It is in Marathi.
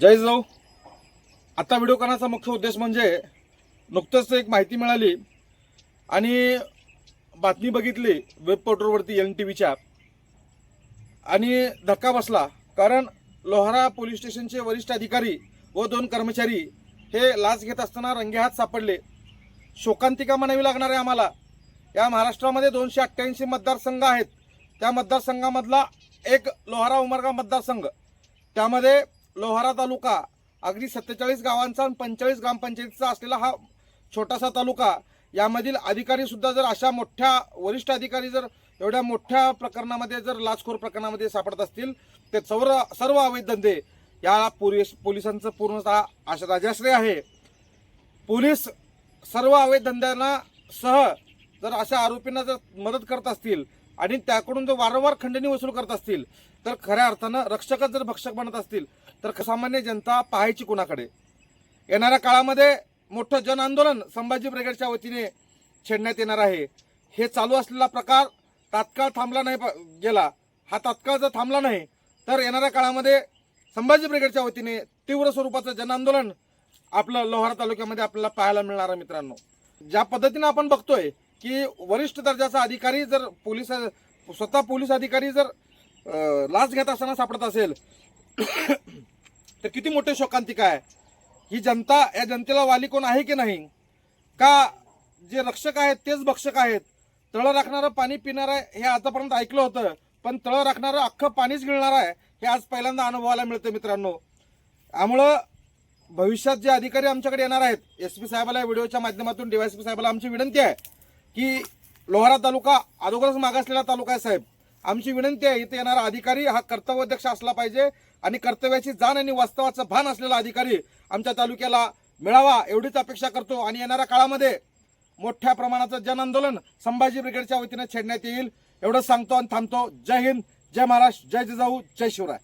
जय जाऊ. आता व्हिडिओ करण्याचा मुख्य उद्देश म्हणजे नुकतंच एक माहिती मिळाली आणि बातमी बघितली वेब पोर्टलवरती एन टी व्हीच्या आणि धक्का बसला कारण लोहारा पोलीस स्टेशनचे वरिष्ठ अधिकारी व दोन कर्मचारी हे लाच घेत असताना रंगेहात सापडले. शोकांतिका म्हणावी लागणार आहे आम्हाला. या महाराष्ट्रामध्ये दोनशे अठ्ठ्याऐंशी मतदारसंघ आहेत. त्या मतदारसंघामधला एक लोहारा उमरगा मतदारसंघ. त्यामध्ये लोहारा तालुका अगदी सत्तेचाळीस गावांचा आणि पंचेचाळीस ग्रामपंचायतीचा असलेला हा छोटासा तालुका यामधील अधिकारी सुद्धा जर अशा मोठ्या वरिष्ठ अधिकारी जर एवढ्या मोठ्या प्रकरणामध्ये जर लाचखोर प्रकरणामध्ये सापडत असतील ते सर्व सर्व अवैध धंदे या पोलीस पोलिसांचं पूर्णतः आश- राजाश्रय आहे. पोलीस सर्व अवैध धंद्यांना सह जर अशा आरोपींना जर मदत करत असतील आणि त्याकडून जर वारंवार खंडणी वसूल करत असतील तर खऱ्या अर्थानं रक्षकच जर भक्षक बनत असतील तर सामान्य जनता पाहायची कुणाकडे? येणाऱ्या काळामध्ये मोठं जन आंदोलन संभाजी ब्रिगेडच्या वतीने छेडण्यात येणार आहे. हे चालू असलेला प्रकार तात्काळ थांबला नाही प- गेला. हा तात्काळ जर थांबला नाही तर येणाऱ्या काळामध्ये संभाजी ब्रिगेडच्या वतीने तीव्र स्वरूपाचं जन आंदोलन आपलं लोहारा तालुक्यामध्ये आपल्याला पाहायला मिळणार आहे मित्रांनो. ज्या पद्धतीनं आपण बघतोय की वरिष्ठ दर्जाचा अधिकारी जर पोलीस स्वतः पोलीस अधिकारी जर लाच घेत असताना सापडत असेल तर किती मोठे शोकांतिका आहे. ही जनता या जनतेला वाली कोण आहे की नाही? का जे रक्षक आहेत तेच भक्षक आहेत? तळं राखणारं पाणी पिणार आहे हे आतापर्यंत ऐकलं होतं पण तळं राखणारं अख्खं पाणीच गिळणार आहे हे आज पहिल्यांदा अनुभवायला मिळतं मित्रांनो. त्यामुळं भविष्यात जे अधिकारी आमच्याकडे येणार आहेत एस पी साहेबाला या व्हिडिओच्या माध्यमातून डीवायएसपी साहेबाला आमची विनंती आहे की लोहारा तालुका अगोदरच मागासलेला तालुका आहे साहेब. आमची विनंती आहे इथे येणारा अधिकारी हा कर्तव्यध्यक्ष असला पाहिजे आणि कर्तव्याची जाण आणि वास्तवाचं भान असलेला अधिकारी आमच्या तालुक्याला मिळावा एवढीच अपेक्षा करतो. आणि येणाऱ्या काळामध्ये मोठ्या प्रमाणाचं जन आंदोलन संभाजी ब्रिगेडच्या वतीने छेडण्यात येईल. एवढं सांगतो आणि थांबतो. जय हिंद जय महाराष्ट्र जय जिजाऊ जय शिवराय.